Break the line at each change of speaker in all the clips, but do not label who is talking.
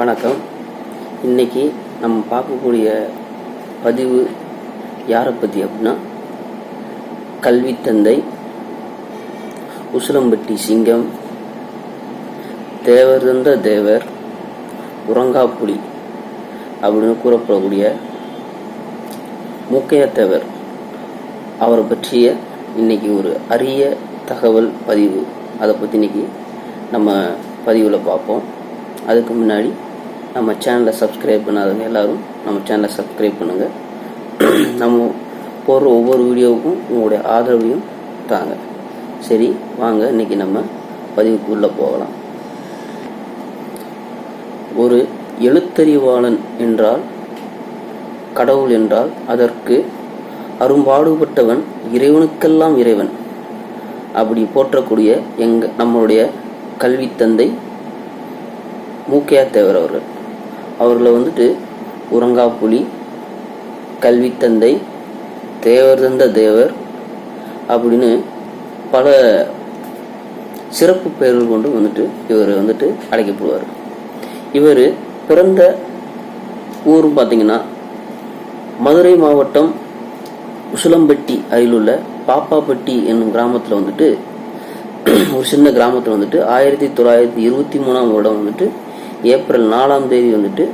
வணக்கம். இன்னைக்கு நம்ம பார்க்கக்கூடிய பதிவு யாரை பற்றி அப்படின்னா கல்வித்தந்தை உசிலம்பட்டி சிங்கம் தேவர் தந்த தேவர் உறங்காப்புலி அப்படின்னு கூறப்படக்கூடிய மூக்கையா தேவர். அவரை பற்றிய இன்னைக்கு ஒரு அரிய தகவல் பதிவு. அதை பற்றி இன்னைக்கு நம்ம பதிவில் பார்ப்போம். அதுக்கு முன்னாடி நம்ம சேனலை சப்ஸ்கிரைப் பண்ணாதவங்க எல்லோரும் நம்ம சேனலை சப்ஸ்கிரைப் பண்ணுங்கள் நம்ம போடுற ஒவ்வொரு வீடியோவுக்கும் உங்களுடைய ஆதரவையும் தாங்க. சரி வாங்க இன்றைக்கி நம்ம பதிவுக்குள்ளே போகலாம். ஒரு எழுத்தறிவாளன் என்றால் கடவுள் என்றால் அதற்கு அரும்பாடுபட்டவன் இறைவனுக்கெல்லாம் இறைவன். அப்படி போற்றக்கூடிய எங்க நம்மளுடைய கல்வி தந்தை மூக்கையா தேவர் அவர்கள். அவர்களை வந்துட்டு உறங்காப்புலி கல்வித்தந்தை தேவர் தந்த தேவர் அப்படின்னு பல சிறப்பு பெயர்கள் கொண்டு வந்துட்டு இவர் வந்துட்டு அழைக்கப்படுவார். இவர் பிறந்த ஊர் பார்த்தீங்கன்னா மதுரை மாவட்டம் உசிலம்பட்டி அருகிலுள்ள பாப்பாப்பட்டி என்னும் கிராமத்தில் வந்துட்டு ஒரு சின்ன கிராமத்தில் வந்துட்டு ஆயிரத்தி தொள்ளாயிரத்தி இருபத்தி மூணாம் வருடம் வந்துட்டு ஏப்ரல் நாலாம் தேதி வந்துட்டு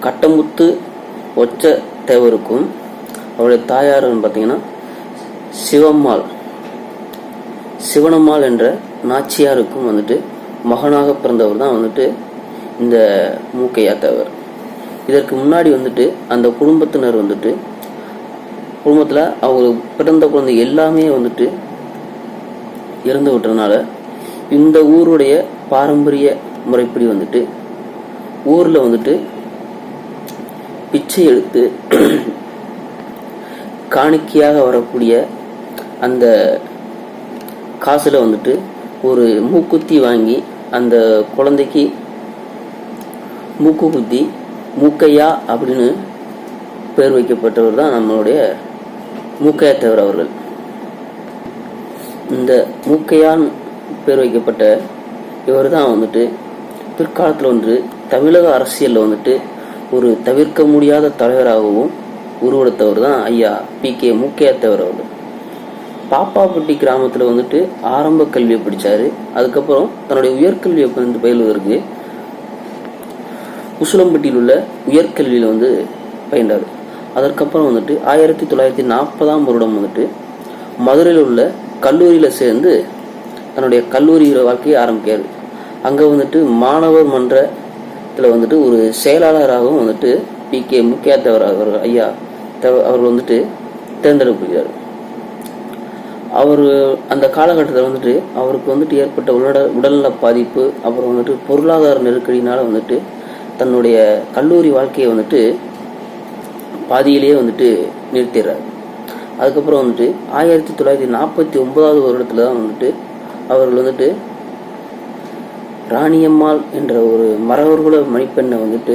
கட்டமுத்து ஒச்ச தேவருக்கும் அவருடைய தாயார் பார்த்தீங்கன்னா சிவம்மாள் சிவனம்மாள் என்ற நாச்சியாருக்கும் வந்துட்டு மகனாக பிறந்தவர் தான் வந்துட்டு இந்த மூக்கையா தேவர். இதற்கு முன்னாடி வந்துட்டு அந்த குடும்பத்தினர் வந்துட்டு குடும்பத்தில் அவங்களுக்கு பிறந்த குழந்தை எல்லாமே வந்துட்டு இறந்து விட்டதுனால இந்த ஊருடைய பாரம்பரிய முறைப்படி வந்துட்டு ஊரில் வந்துட்டு பிச்சை எடுத்து காணிக்கையாக வரக்கூடிய அந்த காசில் வந்துட்டு ஒரு மூக்குத்தி வாங்கி அந்த குழந்தைக்கு மூக்கு குத்தி மூக்கையா அப்படின்னு பேர் வைக்கப்பட்டவர் தான் நம்மளுடைய மூக்கையா தேவர் அவர்கள். இந்த மூக்கையான் பேர் வைக்கப்பட்ட இவர் தான் வந்துட்டு பிற்காலத்தில் வந்து தமிழக அரசியலில் வந்துட்டு ஒரு தவிர்க்க முடியாத தலைவராகவும் உருவெடுத்தவர் தான் ஐயா பி. கே. முக்கியத்தவர் அவர் பாப்பாப்பட்டி கிராமத்தில் வந்துட்டு ஆரம்ப கல்வியை படித்தார் அதுக்கப்புறம் தன்னுடைய உயர்கல்வியை வந்து பயில்வதற்கு உசுலம்பட்டியில் உள்ள உயர்கல்வியில் வந்து பயின்றார். அதற்கப்புறம் வந்துட்டு ஆயிரத்தி தொள்ளாயிரத்தி நாற்பதாம் வருடம் வந்துட்டு மதுரையில் உள்ள கல்லூரியில் சேர்ந்து தன்னுடைய கல்லூரி வாழ்க்கையை ஆரம்பிக்கிறார். அங்கே வந்துட்டு மாணவர் மன்றத்தில் வந்துட்டு ஒரு செயலாளராகவும் வந்துட்டு பி கே முக்கியா அவர் ஐயா தேவ அவர் வந்துட்டு தேர்ந்தெடுக்கப்படுகிறார் அவர் அந்த காலகட்டத்தில் வந்துட்டு அவருக்கு வந்துட்டு ஏற்பட்ட உடல் உடல்நல பாதிப்பு அப்புறம் வந்துட்டு பொருளாதார நெருக்கடினால் வந்துட்டு தன்னுடைய கல்லூரி வாழ்க்கையை வந்துட்டு பாதியிலேயே வந்துட்டு நிறுத்திடுறார். அதுக்கப்புறம் வந்துட்டு ஆயிரத்தி தொள்ளாயிரத்தி நாற்பத்தி ஒன்பதாவது வருடத்தில் தான் வந்துட்டு அவர்கள் வந்துட்டு ராணியம்மாள் என்ற ஒரு மரவர்குல மணிப்பெண்ணை வந்துட்டு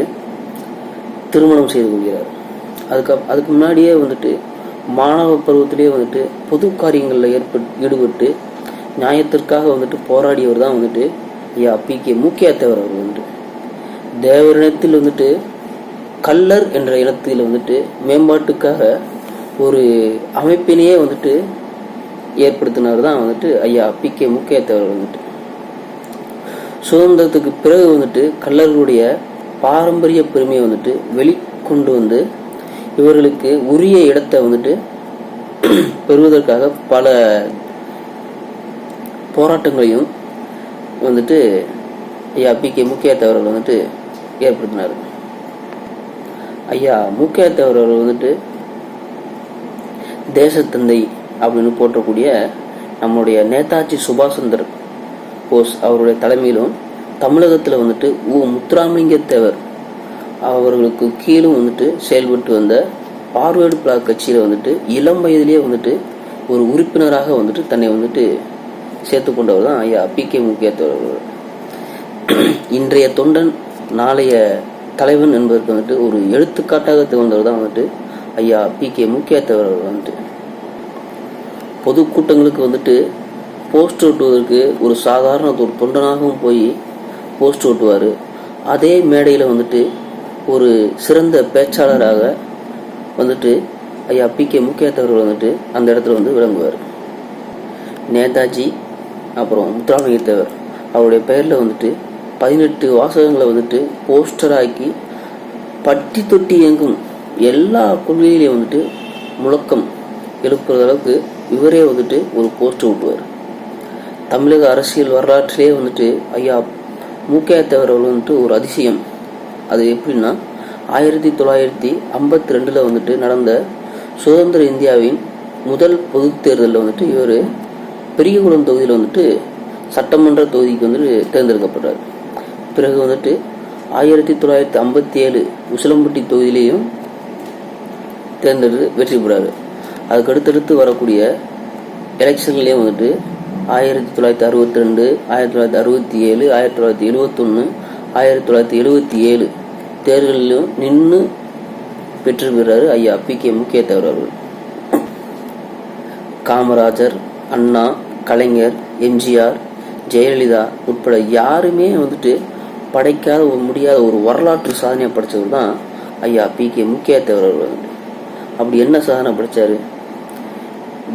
திருமணம் செய்து கொள்கிறார். அதுக்கு அதுக்கு முன்னாடியே வந்துட்டு மாணவ பருவத்திலேயே வந்துட்டு பொது காரியங்களில் ஏற்பட்டு ஈடுபட்டு நியாயத்திற்காக வந்துட்டு போராடியவர் தான் வந்துட்டு ஐயா பி கே மூக்கியா தேவர் அவர் வந்துட்டு தேவரினத்தில் வந்துட்டு கல்லர் என்ற இனத்தில் வந்துட்டு மேம்பாட்டுக்காக ஒரு அமைப்பினையே வந்துட்டு ஏற்படுத்தினவர் தான் வந்துட்டு ஐயா பி கே முக்கிய தேவர் வந்துட்டு. சுதந்திரத்துக்கு பிறகு வந்துட்டு கள்ளர்களுடைய பாரம்பரிய பெருமையை வந்துட்டு வெளிக்கொண்டு வந்து இவர்களுக்கு உரிய இடத்தை வந்துட்டு பெறுவதற்காக பல போராட்டங்களையும் வந்துட்டு ஐயா பி கே முக்கிய தேவர்கள் வந்துட்டு ஏற்படுத்தினார். ஐயா முக்கிய தேவர்கள் வந்துட்டு தேசத்தந்தை அப்படின்னு போற்றக்கூடிய நம்முடைய நேதாஜி சுபாஷ் சந்திர போஸ் அவருடைய தலைமையிலும் தமிழகத்தில் வந்துட்டு உ. முத்துராமலிங்க தேவர் அவர்களுக்கு கீழும் வந்துட்டு செயல்பட்டு வந்த பார்வேர்டு பிளாக் கட்சியில் வந்துட்டு இளம் வயதிலேயே வந்துட்டு ஒரு உறுப்பினராக வந்துட்டு தன்னை வந்துட்டு சேர்த்து கொண்டவர் தான் ஐயா பி. கே. முக்கிய தேவர் இன்றைய தொண்டன் நாளைய தலைவன் என்பதற்கு வந்துட்டு ஒரு எடுத்துக்காட்டாக திகழ்ந்தவர் தான் வந்துட்டு ஐயா பி. கே. முக்கியத்தவர் வந்துட்டு. பொதுக்கூட்டங்களுக்கு வந்துட்டு போஸ்டர் ஒட்டுவதற்கு ஒரு சாதாரண ஒரு தொண்டனாகவும் போய் போஸ்ட் ஓட்டுவார். அதே மேடையில் வந்துட்டு ஒரு சிறந்த பேச்சாளராக வந்துட்டு ஐயா பி கே முக்கியத்தவர்கள் வந்துட்டு அந்த இடத்துல வந்து விளங்குவார். நேதாஜி அப்புறம் முத்துராமலிங்கத்தேவர் அவருடைய பெயரில் வந்துட்டு பதினெட்டு வாசகங்களை வந்துட்டு போஸ்டராக்கி பட்டி தொட்டி எங்கும் எல்லா கொள்கையிலையும் வந்துட்டு முழக்கம் எழுப்புற அளவுக்கு இவரே வந்துட்டு ஒரு போஸ்டர் விட்டுவார் தமிழக அரசியல் வரலாற்றிலே வந்துட்டு ஐயா மூக்கையாத்தவர் வந்துட்டு ஒரு அதிசயம். அது எப்படின்னா ஆயிரத்தி தொள்ளாயிரத்தி ஐம்பத்தி ரெண்டில் வந்துட்டு நடந்த சுதந்திர இந்தியாவின் முதல் பொது தேர்தலில் வந்துட்டு இவர் பெரியகுளம் தொகுதியில் வந்துட்டு சட்டமன்ற தொகுதிக்கு வந்துட்டு தேர்ந்தெடுக்கப்படுறார் பிறகு வந்துட்டு ஆயிரத்தி தொள்ளாயிரத்தி ஐம்பத்தி ஏழு உசிலம்பட்டி தொகுதியிலையும் தேர்ந்தெடுத்து வெற்றி பெறாரு அதுக்கடுத்தடுத்து வரக்கூடிய எலெக்ஷன்லேயும் வந்துட்டு ஆயிரத்தி தொள்ளாயிரத்தி அறுபத்தி ரெண்டு ஆயிரத்தி தொள்ளாயிரத்தி அறுபத்தி ஏழு ஆயிரத்தி தொள்ளாயிரத்தி எழுவத்தொன்று ஆயிரத்தி தொள்ளாயிரத்தி எழுபத்தி ஏழு தேர்தலிலும் நின்று பெற்றிருக்கிறார் ஐயா பி கே முக்கியத்தவர் அவர்கள். காமராஜர் அண்ணா கலைஞர் எம்ஜிஆர் ஜெயலலிதா உட்பட யாருமே வந்துட்டு படைக்காத முடியாத ஒரு வரலாற்று சாதனையை படைச்சவர் தான் ஐயா பி கே முக்கியத்தவர் அவர்கள். அப்படி என்ன சாதனை படைச்சார்?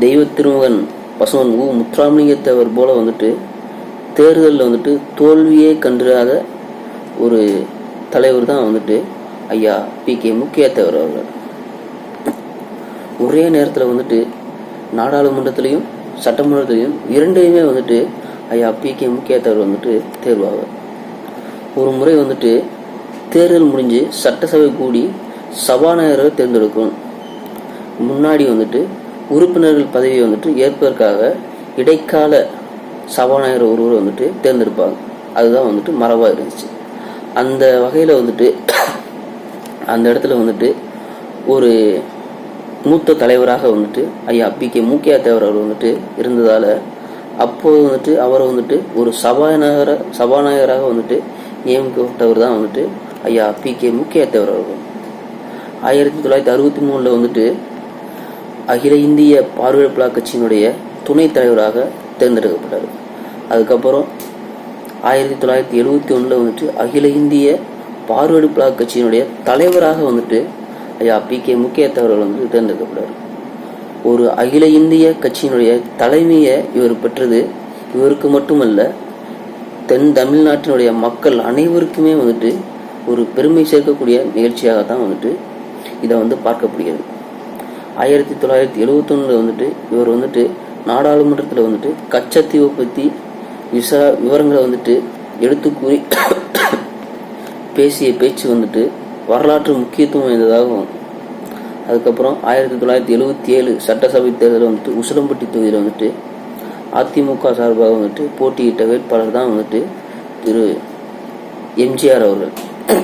தெய்வ திருமகன் பசுவன் ஊ முத்துராமலிங்கத்தவர் போல வந்துட்டு தேர்தலில் வந்துட்டு தோல்வியே கண்டிராத ஒரு தலைவர் தான் வந்துட்டு ஐயா பி கே முக்கியத்தவர் அவர்கள். ஒரே நேரத்தில் வந்துட்டு நாடாளுமன்றத்திலையும் சட்டமன்றத்திலையும் இரண்டையுமே வந்துட்டு ஐயா பி கே முக்கியத்தவர் வந்துட்டு தேர்வாவார். ஒரு முறை வந்துட்டு தேர்தல் முடிஞ்சு சட்டசபை கூடி சபாநாயகரை தேர்ந்தெடுக்கணும். முன்னாடி வந்துட்டு உறுப்பினர்கள் பதவியை வந்துட்டு ஏற்பதற்காக இடைக்கால சபாநாயகர் ஒருவர் வந்துட்டு தேர்ந்தெடுப்பாங்க. அதுதான் வந்துட்டு மரபாக இருந்துச்சு. அந்த வகையில் வந்துட்டு அந்த இடத்துல வந்துட்டு ஒரு மூத்த தலைவராக வந்துட்டு ஐயா பி கே மூக்கியா தேவர் அவர் வந்துட்டு இருந்ததால் அப்போது வந்துட்டு அவரை வந்துட்டு ஒரு சபாநாயகர சபாநாயகராக வந்துட்டு நியமிக்கப்பட்டவர் தான் வந்துட்டு ஐயா பி கே முக்கிய தேவர் அவர்கள். ஆயிரத்தி தொள்ளாயிரத்தி அறுபத்தி மூணில் வந்துட்டு அகில இந்திய பார்வையாளர்களா கட்சியினுடைய துணைத் தலைவராக தேர்ந்தெடுக்கப்பட்டார். அதுக்கப்புறம் ஆயிரத்தி தொள்ளாயிரத்தி எழுபத்தி ஒன்றில் வந்துட்டு அகில இந்திய பார்வையாளர்களா கட்சியினுடைய தலைவராக வந்துட்டு ஐயா பி கே முக்கியத்தவர்கள் வந்து தேர்ந்தெடுக்கப்பட்டார். ஒரு அகில இந்திய கட்சியினுடைய தலைமையை இவர் பெற்றது இவருக்கு மட்டுமல்ல தென் தமிழ்நாட்டினுடைய மக்கள் அனைவருக்குமே வந்துட்டு ஒரு பெருமை சேர்க்கக்கூடிய நிகழ்ச்சியாக தான் வந்துட்டு இதை வந்து பார்க்கப்படுகிறது. ஆயிரத்தி தொள்ளாயிரத்தி எழுவத்தொன்னில் வந்துட்டு இவர் வந்துட்டு நாடாளுமன்றத்தில் வந்துட்டு கச்சத்தீவை பற்றி விசா விவரங்களை வந்துட்டு எடுத்து கூறி பேசிய பேச்சு வந்துட்டு வரலாற்று முக்கியத்துவம் வாய்ந்ததாகும் அதுக்கப்புறம் ஆயிரத்தி தொள்ளாயிரத்தி எழுவத்தி ஏழு சட்டசபை தேர்தலில் வந்துட்டு உசிலம்பட்டி தொகுதியில் வந்துட்டு அதிமுக சார்பாக வந்துட்டு போட்டியிட்ட வேட்பாளர் தான் வந்துட்டு திரு எம்ஜிஆர் அவர்கள்.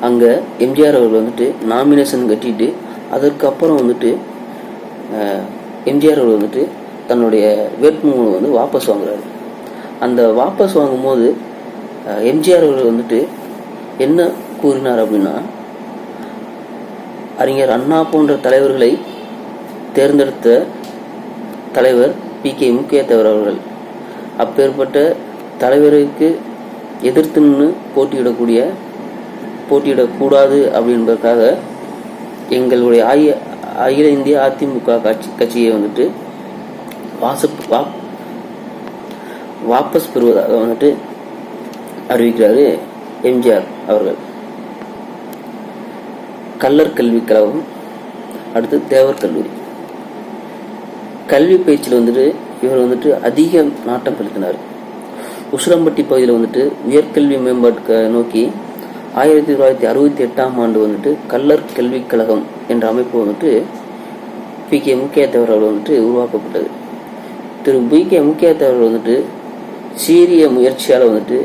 அங்கே எம்ஜிஆர் அவர்கள் வந்துட்டு நாமினேஷன் கட்டிட்டு அதற்கப்புறம் வந்துட்டு எம்ஜிஆர் அவர் வந்துட்டு தன்னுடைய வேட்புமனு வந்து வாபஸ் வாங்குறாரு. அந்த வாபஸ் வாங்கும்போது எம்ஜிஆர் அவர் வந்துட்டு என்ன கூறினார் அப்படின்னா அறிஞர் அண்ணா போன்ற தலைவர்களை தேர்ந்தெடுத்த தலைவர் பி. கே. முக்கியத்தவர் அவர்கள். அப்பேற்பட்ட தலைவருக்கு எதிர்த்து நின்று போட்டியிடக்கூடிய போட்டியிடக்கூடாது அப்படின்றதுக்காக எங்களுடைய ஆய அகில இந்திய அதிமுக கட்சி கட்சியை வந்துட்டு வாசப் வா வாபஸ் பெறுவதாக வந்துட்டு அறிவிக்கிறாரு எம்ஜிஆர் அவர்கள். கல்லர் கல்விக் கழகம் அடுத்து தேவர் கல்லூரி. கல்வி பயிற்சியில் வந்துட்டு இவர் வந்துட்டு அதிக நாட்டம் செலுத்தினார். உசிலம்பட்டி பகுதியில் வந்துட்டு உயர்கல்வி மேம்பாட்டுக்கு நோக்கி ஆயிரத்தி தொள்ளாயிரத்தி அறுபத்தி எட்டாம் ஆண்டு வந்துட்டு கல்லர் கல்விக் கழகம் என்ற அமைப்பு வந்துட்டு பி கே முக்கியத்தவர் அவர்கள் வந்துட்டு உருவாக்கப்பட்டது. திரு பி கே முக்கியத்தவர் வந்துட்டு சீரிய முயற்சியால் வந்துட்டு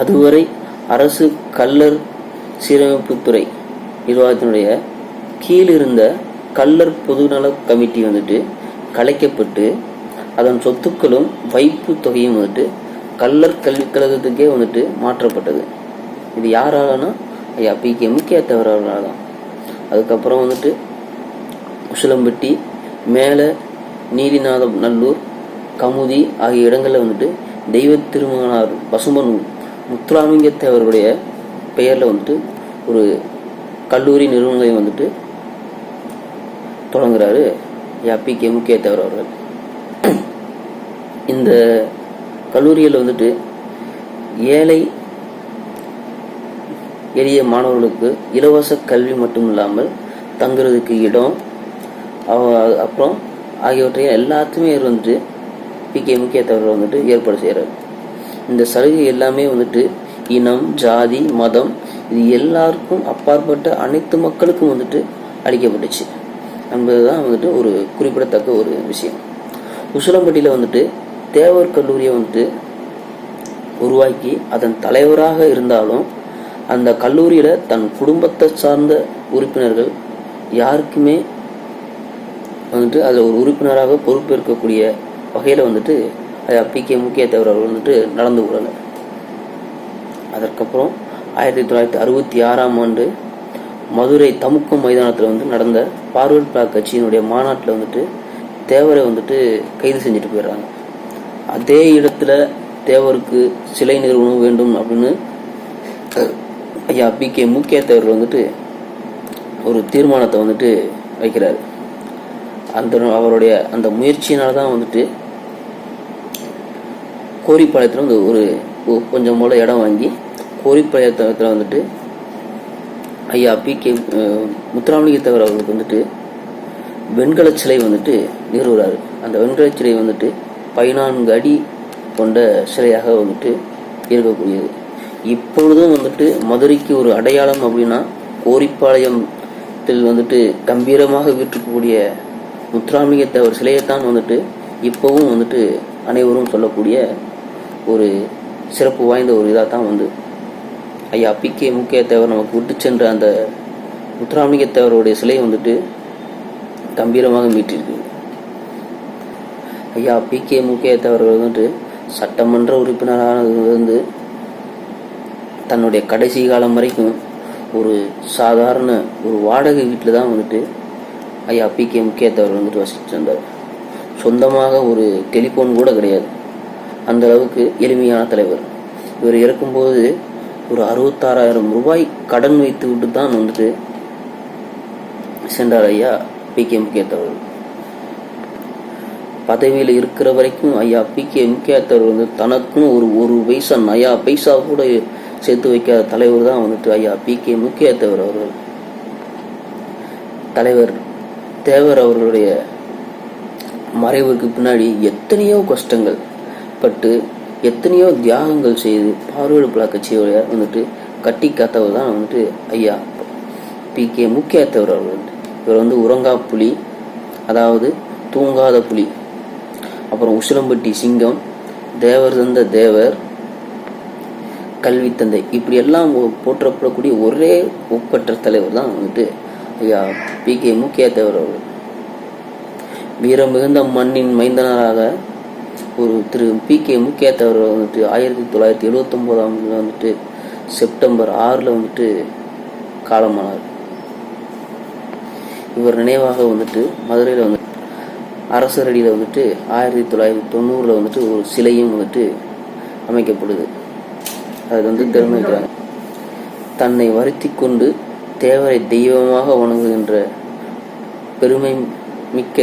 அதுவரை அரசு கல்லர் சீரமைப்புத்துறை நிர்வாகத்தினுடைய கீழ் இருந்த கல்லர் பொதுநல கமிட்டி வந்துட்டு கலைக்கப்பட்டு அதன் சொத்துக்களும் வைப்பு தொகையும் வந்துட்டு கல்லர் கல்விக் கழகத்துக்கே வந்துட்டு மாற்றப்பட்டது. இது யாராலனா? ஐயா பி. கே. முக்கியத்தவர் தவறாளனால தான் அதுக்கப்புறம் வந்துட்டு உசிலம்பட்டி மேலே நீதிநாதம் நல்லூர் கமுதி ஆகிய இடங்களில் வந்துட்டு தெய்வ திருமகனார் பசும்பன் முத்துராமலிங்க தேவருடைய பெயரில் வந்துட்டு ஒரு கல்லூரி நிறுவனங்களை வந்துட்டு தொடங்குறாரு யாப்பி கே. முக்கிய தேவர் அவர்கள். இந்த கல்லூரியில் வந்துட்டு ஏழை எளிய மாணவர்களுக்கு இலவச கல்வி மட்டும் இல்லாமல் தங்குறதுக்கு இடம் அப்புறம் ஆகியவற்றையும் எல்லாத்துமே இவர் வந்துட்டு பி கே முக்கிய தலைவர் வந்துட்டு ஏற்பாடு செய்கிறார் இந்த சலுகை எல்லாமே வந்துட்டு இனம் ஜாதி மதம் இது எல்லாருக்கும் அப்பாற்பட்ட அனைத்து மக்களுக்கும் வந்துட்டு அளிக்கப்பட்டுச்சு. என்பதுதான் வந்துட்டு ஒரு குறிப்பிடத்தக்க ஒரு விஷயம். உசிலம்பட்டியில் வந்துட்டு தேவர் கல்லூரியை வந்துட்டு உருவாக்கி அதன் தலைவராக இருந்தாலும் அந்த கல்லூரியில் தன் குடும்பத்தை சார்ந்த உறுப்பினர்கள் யாருக்குமே வந்துட்டு அதில் ஒரு உறுப்பினராக பொறுப்பேற்கக்கூடிய வகையில் வந்துட்டு ஐயா பி கே முக்கிய தேவர் அவர்கள் வந்துட்டு நடந்து கொள்ளலை. அதற்கப்புறம் ஆயிரத்தி தொள்ளாயிரத்தி அறுபத்தி ஆறாம் ஆண்டு மதுரை தமுக்கம் மைதானத்தில் வந்து நடந்த பார்வர்ட் பிளாக் கட்சியினுடைய மாநாட்டில் வந்துட்டு தேவரை வந்துட்டு கைது செஞ்சுட்டு போயிடுறாங்க. அதே இடத்துல தேவருக்கு சிலை நிறுவனம் வேண்டும் அப்படின்னு ஐயா பி கே முக்கிய தேவர் வந்துட்டு ஒரு தீர்மானத்தை வந்துட்டு வைக்கிறார். அந்த அவருடைய அந்த முயற்சியினால் தான் வந்துட்டு கோரிப்பாளையத்தில் வந்து ஒரு கொஞ்சம் போல இடம் வாங்கி கோரிப்பாளையத்தில் வந்துட்டு ஐயா பி கே முத்துராமலிங்கத்தவர் அவர்களுக்கு வந்துட்டு வெண்கல சிலை வந்துட்டு நிறுவுறாரு. அந்த வெண்கல சிலை வந்துட்டு பதினான்கு அடி கொண்ட சிலையாக வந்துட்டு இருக்கக்கூடியது. இப்பொழுதும் வந்துட்டு மதுரைக்கு ஒரு அடையாளம் அப்படின்னா கோரிப்பாளையத்தில் வந்துட்டு கம்பீரமாக வீட்டிருக்கக்கூடிய முத்துராமலிங்க தேவர் சிலையைத்தான் வந்துட்டு இப்போவும் வந்துட்டு அனைவரும் சொல்லக்கூடிய ஒரு சிறப்பு வாய்ந்த ஒரு இதாக தான் வந்து ஐயா பிக்கே முக்கிய தேவர் நமக்கு விட்டு சென்ற அந்த முத்துராமலிங்க தேவருடைய சிலை வந்துட்டு கம்பீரமாக மீட்டிருக்கு. ஐயா பிகே முக்கிய தேவர்கள் வந்துட்டு சட்டமன்ற உறுப்பினரானது தன்னுடைய கடைசி காலம் வரைக்கும் ஒரு சாதாரண ஒரு வாடகை வீட்டில் தான் வந்துட்டு ஐயா பி கே முக்கியத்தவர் வந்துட்டு வசித்து வந்தார் சொந்தமாக ஒரு டெலிஃபோன் கூட கிடையாது. அந்த அளவுக்கு எளிமையான தலைவர். இவர் இறக்கும்போது ஒரு அறுபத்தாறாயிரம் ரூபாய் கடன் வைத்து விட்டு தான் வந்துட்டு சென்றார் ஐயா பி கே முக்கியத்தவர் பதவியில் இருக்கிற வரைக்கும் ஐயா பி கே முக்கியத்தவர் வந்து தனக்கும் ஒரு ஒரு பைசா நயா பைசா கூட சேர்த்து வைக்காத தலைவர் தான் வந்துட்டு ஐயா பி கே முக்கியத்தவர் அவர்கள். தலைவர் தேவர் அவர்களுடைய மறைவுக்கு பின்னாடி எத்தனையோ கஷ்டங்கள் பட்டு எத்தனையோ தியாகங்கள் செய்து பார்வையீடு பிளா கட்சியோட வந்துட்டு கட்டி காத்தவர் தான் வந்துட்டு ஐயா பி கே முக்கியத்தவர் அவர்கள். இவர் வந்து உறங்கா புலி அதாவது தூங்காத புலி அப்புறம் உசிலம்பட்டி சிங்கம் தேவர் தந்த தேவர் கல்வி தந்தை. இப்படி எல்லாம் போற்றப்படக்கூடிய ஒரே ஒப்பற்ற தலைவர் தான் வந்துட்டு ஐயா பி. கே. முக்கிய தேவர் அவர்கள். வீரம் மிகுந்த மண்ணின் மைந்தனராக ஒரு திரு. பி. கே. முக்கிய தேவர் வந்துட்டு ஆயிரத்தி தொள்ளாயிரத்தி எழுவத்தொம்போதாம் வந்துட்டு செப்டம்பர் ஆறில் வந்துட்டு காலமானார். இவர் நினைவாக வந்துட்டு மதுரையில் வந்து அரசரடியில் வந்துட்டு ஆயிரத்தி தொள்ளாயிரத்தி தொண்ணூறில் வந்துட்டு ஒரு சிலையும் வந்துட்டு அமைக்கப்படுது. அது வந்து திறமைக்கிறாங்க தன்னை வருத்தி கொண்டு தேவரை தெய்வமாக வணங்குகின்ற பெருமை மிக்க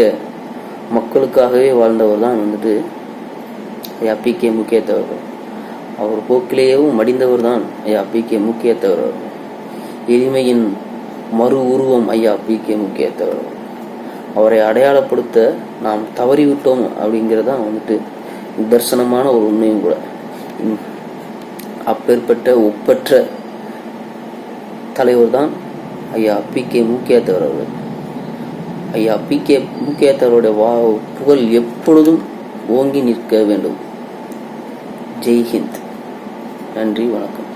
மக்களுக்காகவே வாழ்ந்தவர் தான் வந்துட்டு ஐயா பி கே முக்கியத்தவர் அவர் போக்கிலேயேவும் மடிந்தவர் தான் ஐயா பி கே முக்கியத்தவர் அவர்கள். எளிமையின் மறு உருவம் ஐயா பி கே முக்கியத்தவர் அவரை. அடையாளப்படுத்த நாம் தவறிவிட்டோம் அப்படிங்கிறது தான் வந்துட்டு நிதர்சனமான ஒரு உண்மையும் கூட. அப்பேற்பட்ட ஒப்பற்ற தலைவர் தான் ஐயா பி கே முக்கியத்தவர் அவர்கள். ஐயா பி கே முக்கியத்தவருடைய வா புகழ் எப்பொழுதும் ஓங்கி நிற்க வேண்டும். ஜெய்ஹிந்த் நன்றி வணக்கம்.